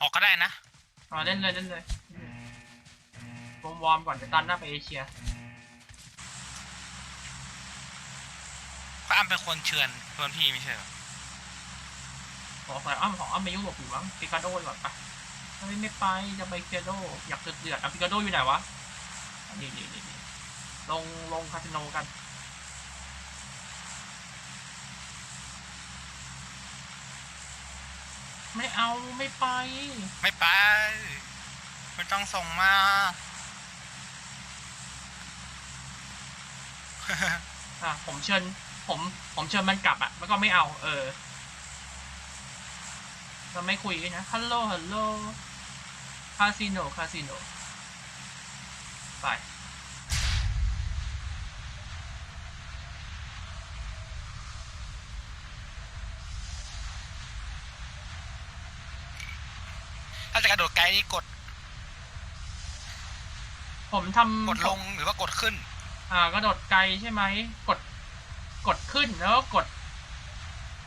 ออกก็ได้นะอ่าเล่นเลยเล่นเลยวงวอร์มก่อนจะตันหน้าไปเอเชียก็อ้ำเป็นคนเชิญชวนพี่ไม่ใช่เหรอขอใส่อ้ำของอ้ำไปยุโรปอยู่มั้งปิกาโดก่อนไปไม่ไม่ไปจะไปเกียโดอยากเดือดเดือดอะปิกาโดอยู่ไหนวะอันนี่นี่นี่นี่ลงลงคาสิโนกัน ไม่เอาไม่ไป ไม่ไปไม่ต้องส่งมา อะผมเชิญ ผม ผมเชิญมันกลับอะ มันก็ไม่เอา เออเราไม่คุยกันนะ ฮัลโหล ฮัลโหล คาสิโน คาสิโน ไป ถ้าจะกระโดดไกลนี่กดผมทำกดลงหรือว่ากดขึ้น อ่ากระโดดไกลใช่ไหมกดกดขึ้นแล้วก็กด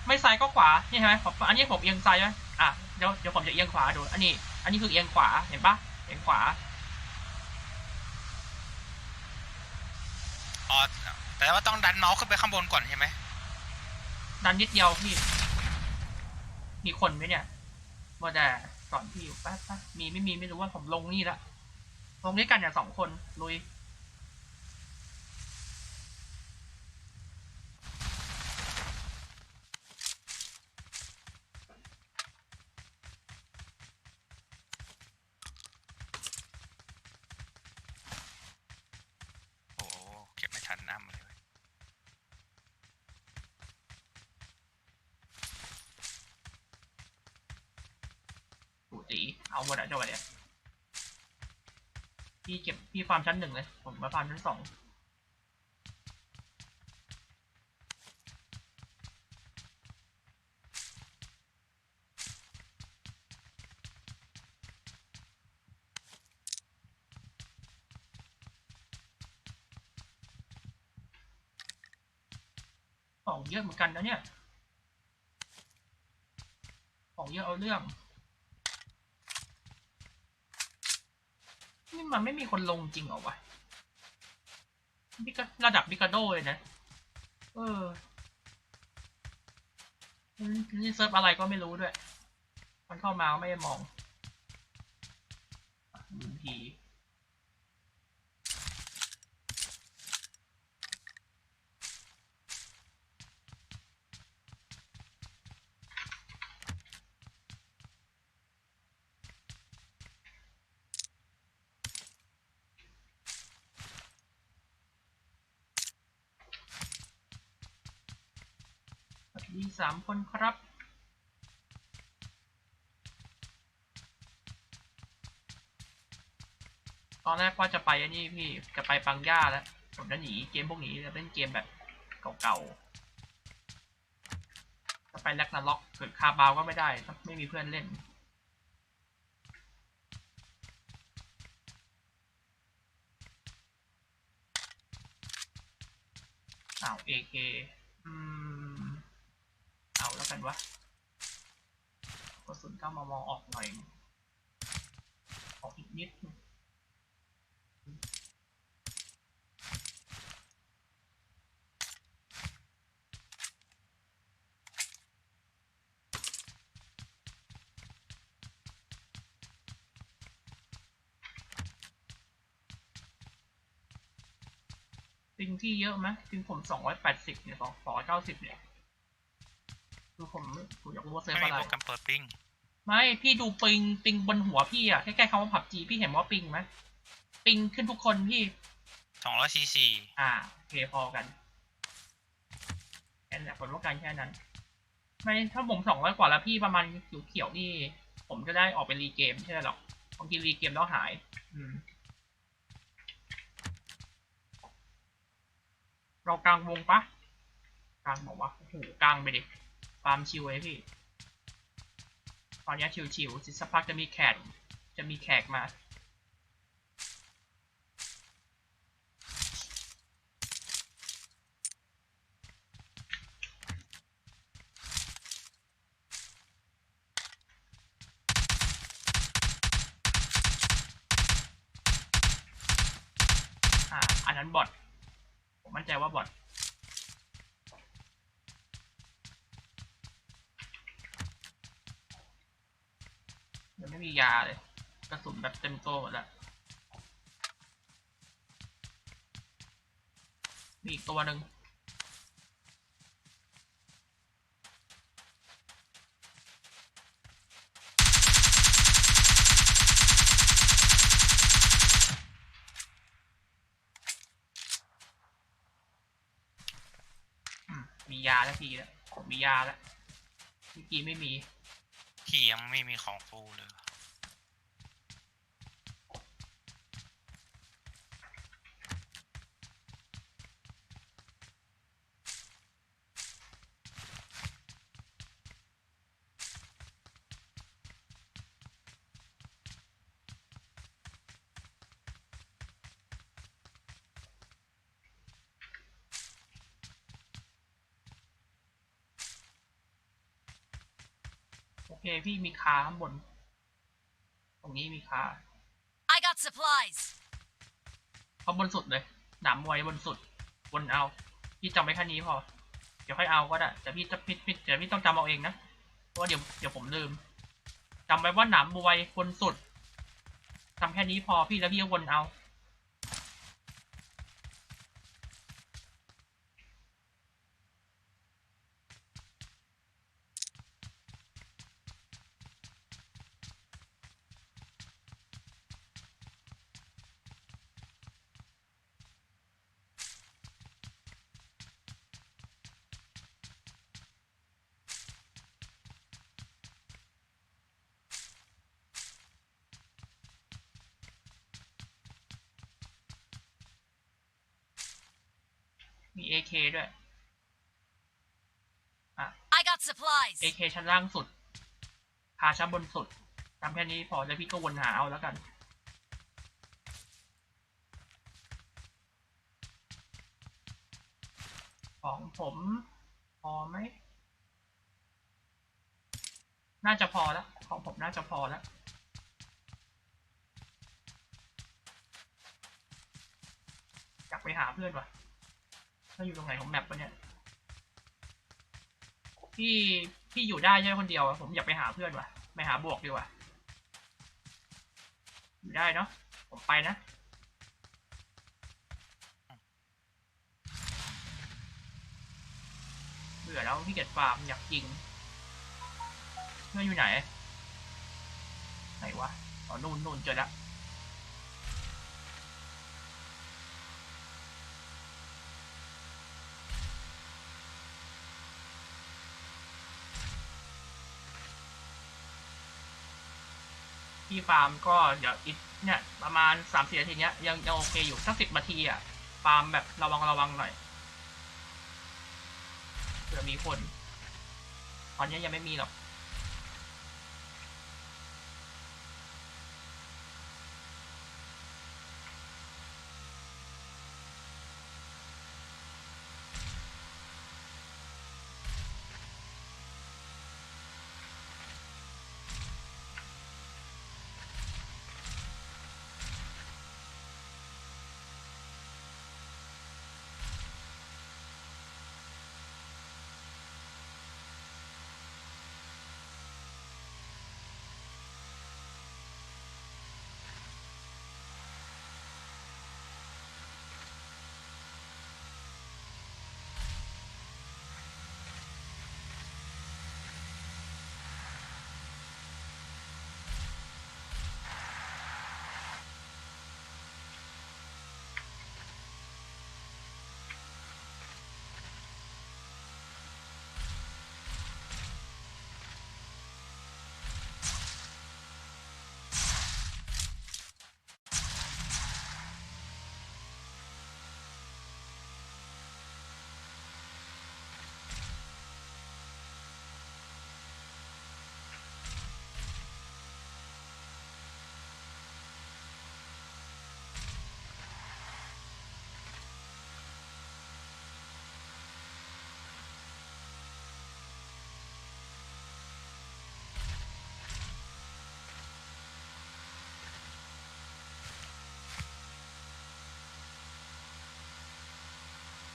ไม่ซ้ายก็ขวานี่ใช่ไหมผมอันนี้ผมเอียงซ้ายไหมอะเดี๋ยวเดี๋ยวผมจะเอียงขวาดู อันนี้ อันนี้คือเอียงขวาเห็นปะเอียงขวาอ๋อแต่ว่าต้องดันเมาส์ขึ้นไปข้างบนก่อนใช่ไหมดันนิดเดียวพี่ มีคนไหมเนี่ยว่าแต่ ก่อนพี่อยู่แป๊บแป๊บมีไม่มีไม่รู้ว่าผมลงนี่ละลงด้วยกันอย่างสองคนลุย โอ้โหเก็บไม่ทันอ้ำเลยเว้ย สูตีเอา หมดอะจังหวะเนี้ยพี่เก็บพี่ฟาร์มชั้นหนึ่งเลย ผมมาฟาร์มชั้นสองของเยอะเหมือนกันนะเนี่ย ของเยอะเอาเรื่อง มันไม่มีคนลงจริงเหรอวะบิกระดับบิกาโดเลยนะ เออ นี่เซิร์ฟอะไรก็ไม่รู้ด้วย มันเข้ามาไม่ได้มองอะดูที มี สามคนครับ ตอนแรกว่าจะไปอันนี้พี่ จะไปปังย่าแล้ว ผมจะหนีเกมพวกนี้จะเล่นเกมแบบเก่าๆ จะไปแลกนาล็อกเกิดคาบาวก็ไม่ได้ถ้าไม่มีเพื่อนเล่นอ้าว AK อืมเอา แล้วกันวะกระสุนก้ามามองออกหน่อย ออกอีกนิดนึงปิงที่เยอะไหมปิงผมสองร้อยแปดสิบเนี่ยสองร้อยเก้าสิบเนี่ย ผมผมอยากรู้ว่าเซิร์ฟไม่อะมีไร โปรแกรมเปิดปิ้งไม่พี่ดูปิงปิงบนหัวพี่อะใกล้ๆคำว่าผับจีพี่เห็นว่าปิงไหมปิงขึ้นทุกคนพี่ สองร้อยซีซีอ่าโอเคพอกันแค่นั้นแหละผลว่าการแค่นั้น ไม่ถ้าผมสองร้อยกว่าแล้วพี่ประมาณเขียวๆนี่ ผมจะได้ออกไปรีเกมใช่ไหมหรอกบางทีรีเกมแล้วหาย อืม เรากลางวงปะกลางบอกว่าโอ้โหกลางไปดิ ฟาร์มชิวไว้พี่ตอนนี้ชิวๆสิสักพักจะมีแขกจะมีแขกมา อันนั้นบอทผมมั่นใจว่าบอท ยาเลย กระสุนแบบเต็มโต้หมดแล้วมีอีกตัวหนึ่งมียาแล้วทีแล้วมมียาแล้วเมื่อกี้ไม่มีพี่ยังไม่มีของฟูเลย พี่มีคาข้างบน ตรงนี้มีคา I got supplies. เขาบนสุดเลยหนามมวยบนสุดบนเอา พี่จำไว้แค่นี้พอ เดี๋ยวค่อยเอาก็ได้แต่พี่จะพี่พี่เดี๋ยวพี่ต้องจำเอาเองนะเพราะว่าเดี๋ยวเดี๋ยวผมลืมจำไว้ว่าหนามมวยบนสุดจำแค่นี้พอพี่แล้วพี่ก็วนเอา มี AK ด้วย I got supplies. AK ชั้นล่างสุดคาชั้นบนสุดจำแค่นี้พอแล้วพี่ก็วนหาเอาแล้วกันของผมพอไหม น่าจะพอแล้ว ของผมน่าจะพอแล้ว อยากไปหาเพื่อนว่ะ ถ้าอยู่ตรงไหนของแมปปะเนี่ย พี่พี่อยู่ได้ใช่ไหมคนเดียวอะผมอยากไปหาเพื่อนว่ะไปหาบวกดีกว่า อยู่ได้เนาะ ผมไปนะ เบื่อแล้วพี่เกียจฟาร์มอยากยิงเพื่อนอยู่ไหน ไหนวะ อ๋อนู่นนู่นเจอแล้ว ที่ฟาร์มก็เดี๋ยวอีกเนี่ยประมาณสามสี่นาทีเนี้ยยังยังโอเคอยู่สักสิบนาทีอะฟาร์มแบบระวังระวังหน่อยเผื่อมีคนตอนนี้ยังไม่มีหรอก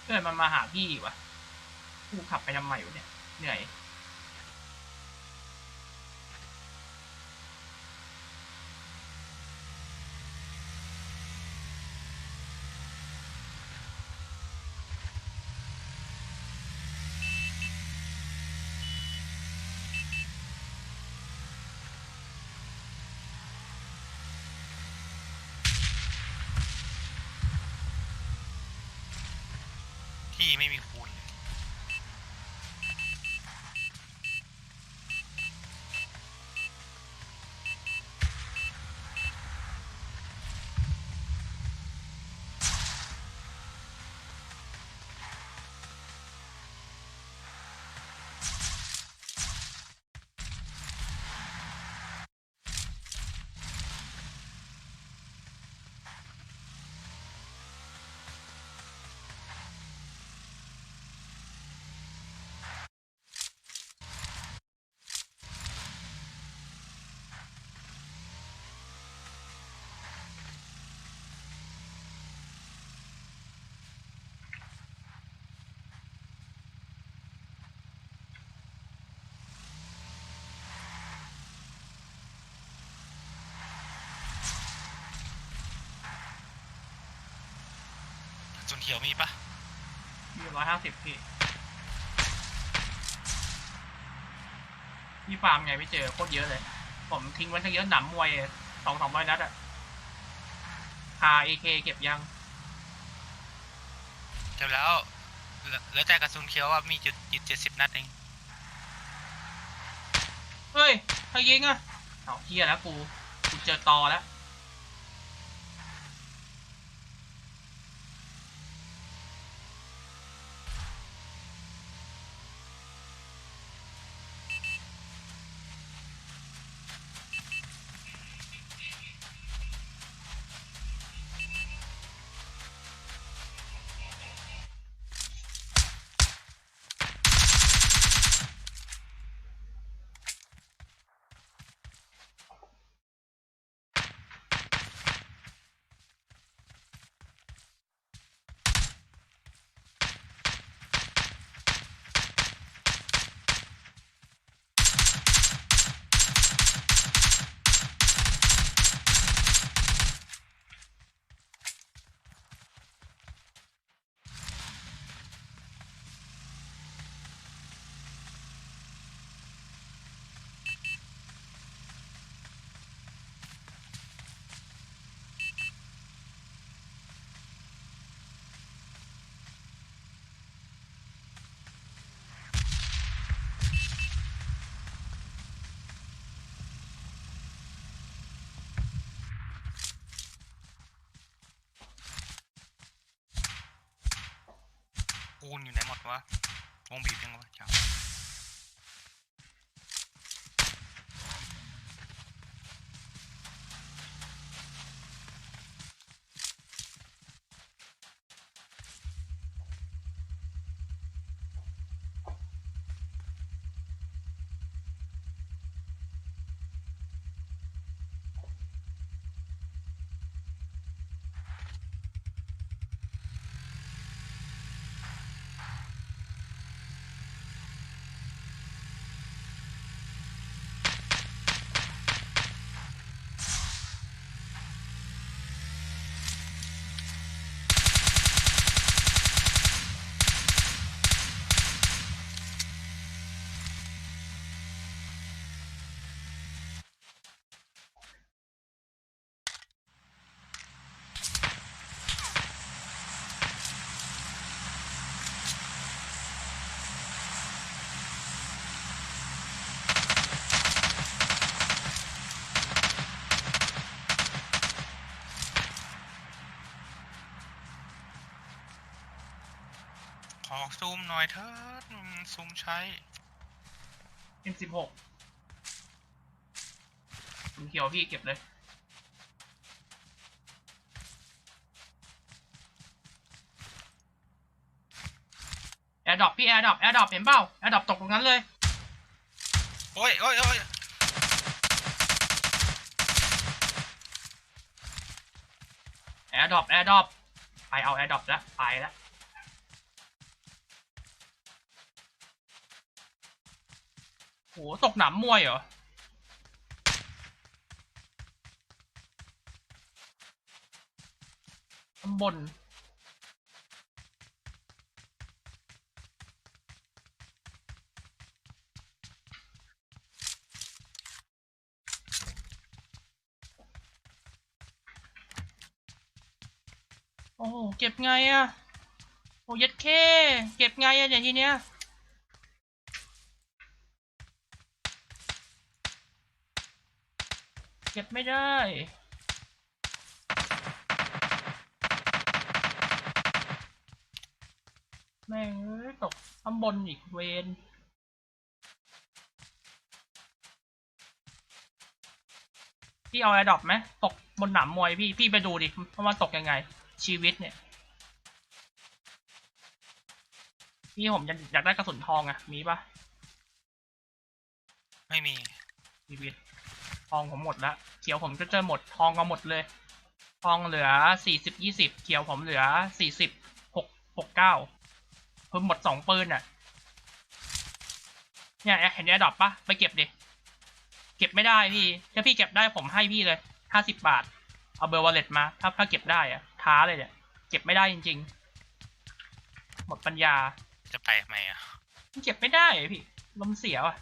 เออมันมาหาพี่วะกูขับไปทำไมวะเนี่ย เหนื่อย ส่วนเขียวมีปะมีร้อยห้าสิบพี่พี่ฟาร์มไงไม่เจอโคตรเยอะเลย ผมทิ้งไว้ทั้งเยอะหนำมวยสองสามร้อยนัดอะคาเอเคเก็บยังเก็บแล้วเหลือเหลือแต่กระสุนเขียวว่ามีจุดจุดเจ็ดสิบนัดเองเฮ้ยใครยิงอะเอาเฮียแล้วกูกูเจอตอแล้ว คูณอยู่ไหนหมดวะวงบีบยังวะจัง ขอซูมหน่อยเถิดอืมซูมใช้ M16 คุณเขียวพี่เก็บเลย แอร์ดรอปพี่แอร์ดรอปแอร์ดรอปเห็นเปล่าแอร์ดรอปตกตรงนั้นเลย โอ้ยโอ้ยโอ้ยแอร์ดรอปแอร์ดรอปไปเอาแอร์ดรอปแล้ว ไปแล้ว หตกหนามมวยเหรอข้างบนโอ้โหเก็บไงอะโอ้ยัดเค เก็บไงอะอย่างทีเนี้ย ก็บไม่ได้แม่งเอ้ยตกข้างบนอีกเวนพี่เอาแอร์ดรอปไหมตกบนหนามมวยพี่พี่ไปดูดิว่ามันตกยังไง ชีวิตเนี่ย พี่ผมอยากอยากได้กระสุนทองอะมีปะไม่มีชีวิต ทองผมหมดละเขียวผมก็เจอหมดทองก็หมดเลย ทองเหลือสี่สิบยี่สิบเขียวผมเหลือสี่สิบหกหกเก้าเพิ่มหมดสองปืนอะ เนี่ยเห็นแอร์ดรอปปะไปเก็บดิ เก็บไม่ได้พี่ ถ้าพี่เก็บได้ผมให้พี่เลยห้าสิบบาท เอาเบอร์วอลเล็ตมา ถ้าถ้าเก็บได้อะท้าเลยเนี่ย เก็บไม่ได้จริง ๆ หมดปัญญา จะไปทำไมอะมันเก็บไม่ได้อะพี่ ลมเสียว่ะ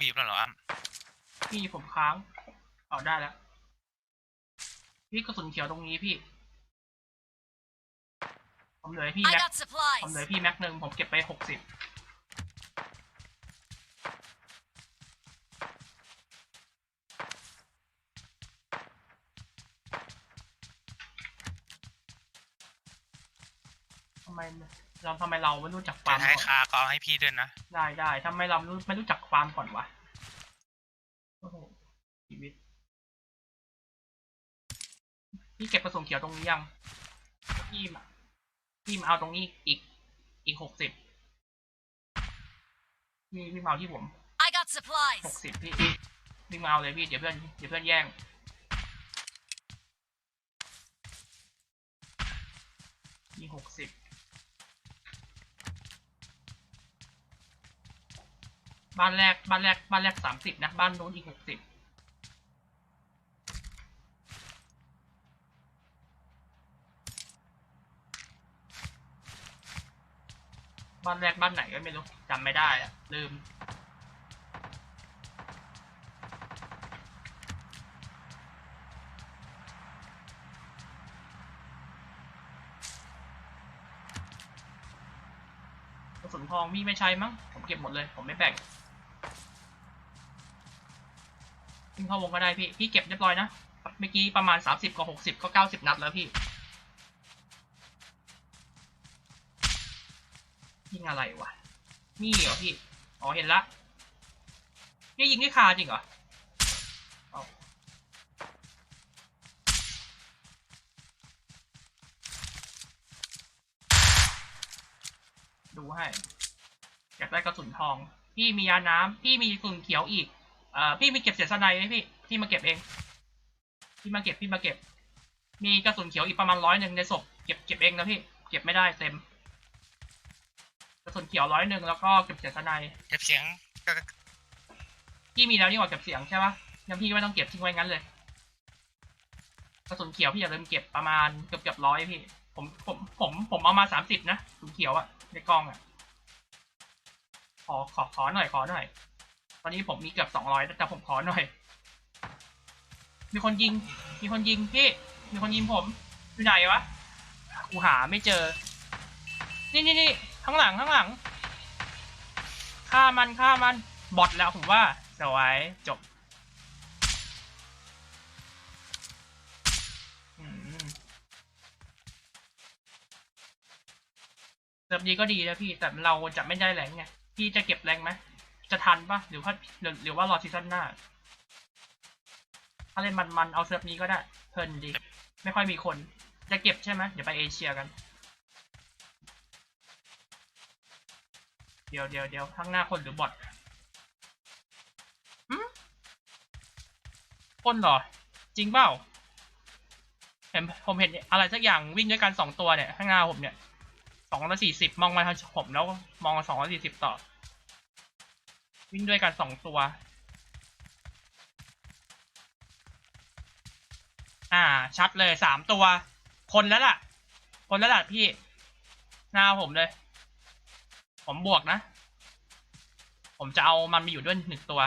บีบแล้วเหรออ้ำพี่ผมค้างเอาได้แล้ว พี่กระสุนเขียวตรงนี้พี่ ผมเหลือให้พี่ I แม็ก got supplies. ผมเหลือให้พี่แม็กหนึ่งผมเก็บไปหกสิบทำไม เราทำไมเราไม่รู้จักฟาจะร์มให้ก่อนคาก็เอาให้พี่ด้วยนะ ได้ได้ทำไมเราไม่รู้ไม่รู้จักฟาร์มก่อนวะโอ้โหชีวิตพี่เก็บกระสุนเขียวตรงนี้ยังพี่มาพี่มาเอาตรงนี้อีกอีกหกสิบพี่พี่มาเอาที่ผม I got หก supplies. สิบพี่พี่มาเอาเลยพี่เดี๋ยวเพื่อนเดี๋ยวเพื่อนแย่งมีหกสิบ บ้านแรกบ้านแรกบ้านแรกสามสิบนะบ้านนู้นอีกหกสิบบ้านแรกบ้านไหนก็ไม่รู้จำไม่ได้อะลืมกระสุนทองพี่ไม่ใช้มั้งผมเก็บหมดเลย ผมไม่แบ่ง ขึ้นเข้าวงก็ได้พี่ พี่เก็บเรียบร้อยนะ เมื่อกี้ประมาณสามสิบกับหกสิบก็เก้าสิบนัดแล้วพี่ ยิงอะไรวะ นี่เหรอพี่ อ๋อเห็นละ นี่ยิงที่คาจริงเหรอดูให้ อยากได้กระสุนทอง พี่มียาน้ำพี่มีกระสุนเขียวอีก อ่อพี่มีเก็บเศษสไนไหมพี่พี่มาเก็บเองพี่มาเก็บพี่มาเก็บ มีกระสุนเขียวอีกประมาณร้อยหนึ่งในศพเก็บเก็บเองนะพี่เก็บไม่ได้เต็มกระสุนเขียวร้อยหนึ่งแล้วก็เก็บเศษสไนเก็บเสียงก็พี่มีแล้วนี่หว่าเก็บเสียงใช่ปะงั้นพี่ก็ไม่ต้องเก็บทิ้งไว้งั้นเลยกระสุนเขียวพี่อย่าลืมเก็บประมาณเกือบเกือบร้อยพี่ผมผมผมผมเอามาสามสิบนะกระสุนเขียวอะในกล่องอะขอขอขอหน่อยขอหน่อย ตอนนี้ผมมีเกือบสองร้อยแต่ผมขอหน่อย มีคนยิง มีคนยิงพี่ มีคนยิงผม อยู่ไหนวะ กูหาไม่เจอ นี่นี่นี่ข้างหลังข้างหลัง ฆ่ามันฆ่ามัน บอทแล้วผมว่าสวยจบเซิร์ฟดีก็ดีนะพี่ แต่เราจะไม่ได้แรงไง พี่จะเก็บแรงไหม จะทันปะหรือว่าหรือว่ารอซีซั่นหน้า ถ้าเล่นมันๆเอาเซิร์ฟนี้ก็ได้ เพลินดี ไม่ค่อยมีคน จะเก็บใช่ไหมเดี๋ยวไปเอเชียกัน เดี๋ยวเดี๋ยวเดี๋ยวข้างหน้าคนหรือบอทหืมคนเหรอ จริงเปล่าเห็นผมเห็นอะไรสักอย่างวิ่งด้วยกันสองตัวเนี่ย ข้างหน้าผมเนี่ยสองร้อยสี่สิบมองมาทางผมแล้วมองสองร้อยสี่สิบต่อ วิ่งด้วยกันสองตัว อ่า ชัดเลยสามตัว คนแล้วล่ะ คนแล้วล่ะพี่ หน้าผมเลย ผมบวกนะ ผมจะเอามันมาอยู่ด้วยหนึ่งตัว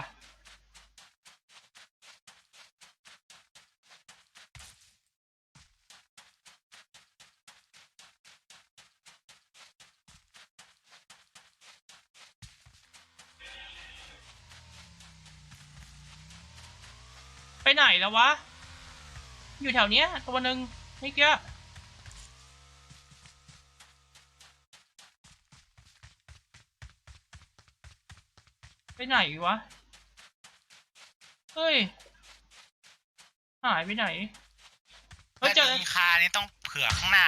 แล้ววะ อยู่แถวเนี้ย ตัวหนึ่งไม่เกี้ยไปไหนวะ เฮ้ย หายไปไหน เฮ้ยเจอแต่ยิงคานี่ต้องเผื่อข้างหน้า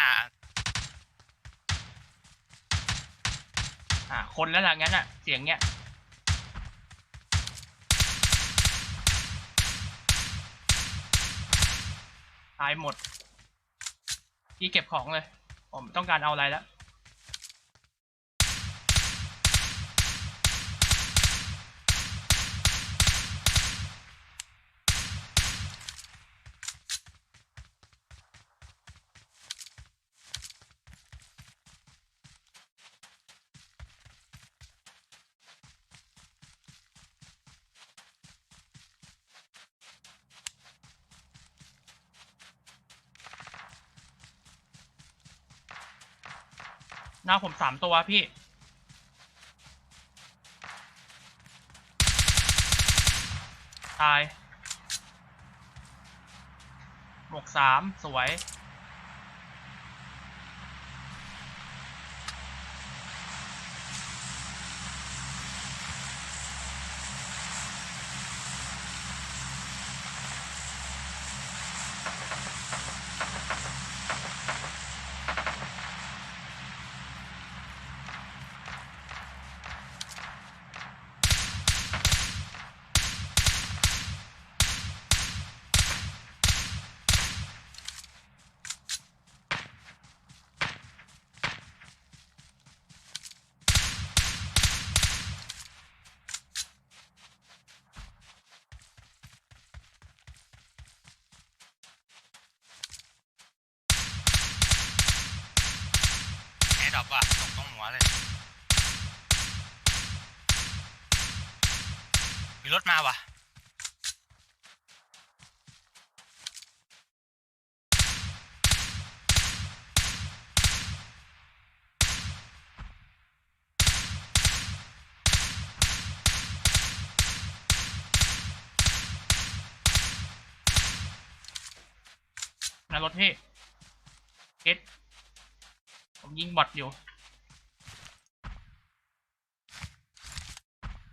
อ่า คนแล้วล่ะงั้นอะเสียงเนี้ย ตายหมด ที่เก็บของเลย ผมต้องการเอาอะไรแล้วาผมสามตัวพี่ ตายหมวกสามสวย ดรอปว่ะตกตรงหัวเลย มีรถมาว่ะนารถพี่เอส ผมยิงบอทอยู่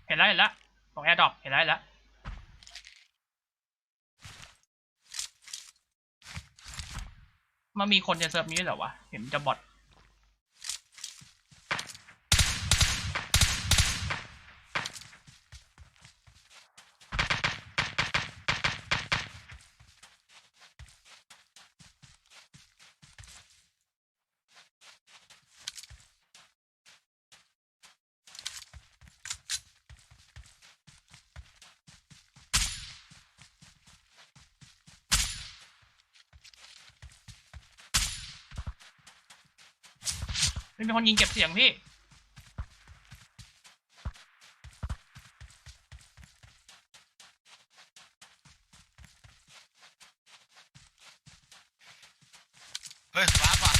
เห็นแล้วเห็นแล้วตรงแอร์ดรอปเห็นแล้วเห็นแล้วมันมีคนจะเซิร์ฟนี้เหรอวะ เห็นจะบอท ไม่มีคนยิงเก็บเสียงพี่ เฮ้ยว้าบว่ะ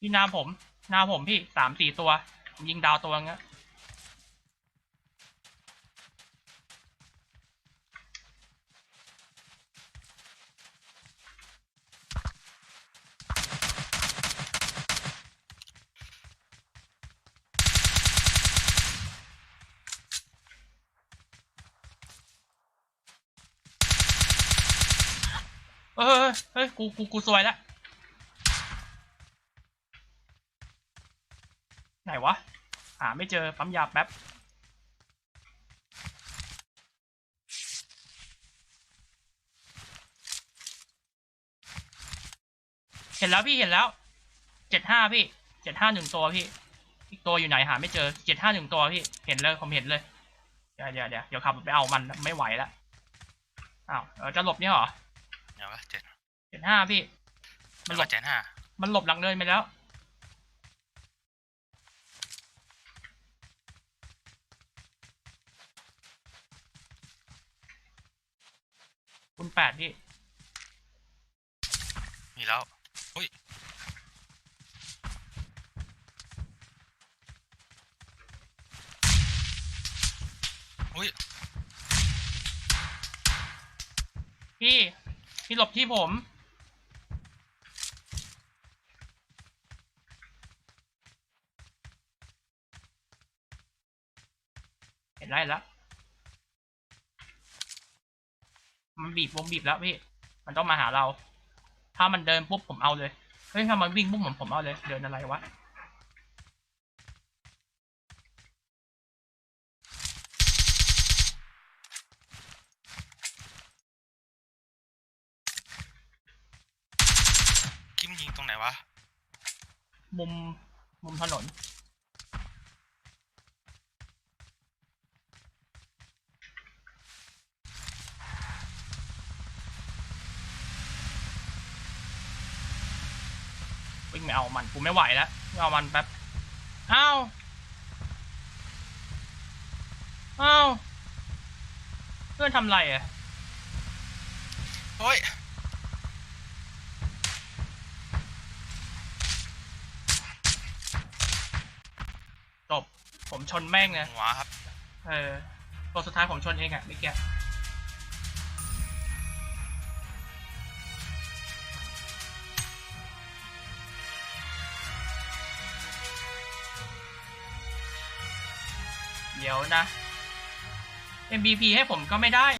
พี่หนาผมหนาผมพี่สามสี่ตัวผมยิงดาวตัวเงี้ย เฮ้ยเฮ้ยกูกูกูซวยแล้วไหนวะหาไม่เจอปั๊มยาแป๊บเห็นแล้วพี่เห็นแล้วเจ็ดห้าพี่เจ็ดห้าหนึ่งตัวพี่ อีกตัวอยู่ไหนหาไม่เจอเจ็ดห้าหนึ่งตัวพี่ เห็นเลยผมเห็นเลย เดี๋ยวเดี๋ยวเดี๋ยวเดี๋ยวขับไปเอามันไม่ไหวแล้วอ้าวเออจะหลบเนี่ยเหรอ เดี๋ยววะเจ็ดเจ็ดห้าพี่ มันหลบเจ็ดห้ามันหลบหลังเนินไปแล้วคุณแปดพี่ มีแล้วอุ้ยอุ้ยพี่ พี่หลบที่ผม เห็นไรแล้ว มันบีบวงบีบแล้วพี่ มันต้องมาหาเรา ถ้ามันเดินปุ๊บผมเอาเลย เฮ้ย ถ้ามันวิ่งปุ๊บผมผมเอาเลย เดินอะไรวะ คิมยิงตรงไหนวะ มุมมุมถนน วิ่งไม่เอามันกูไม่ไหวแล้ววิ่เอามันแป๊บอ้าวอ้าวเพื่อนทำไรอะโอ้ย จบ ผมชนแม่งเลยหัวครับ เออตัวสุดท้ายผมชนเองอะเมื่อกี้เดี๋ยวนะ MVP ให้ผมก็ไม่ได้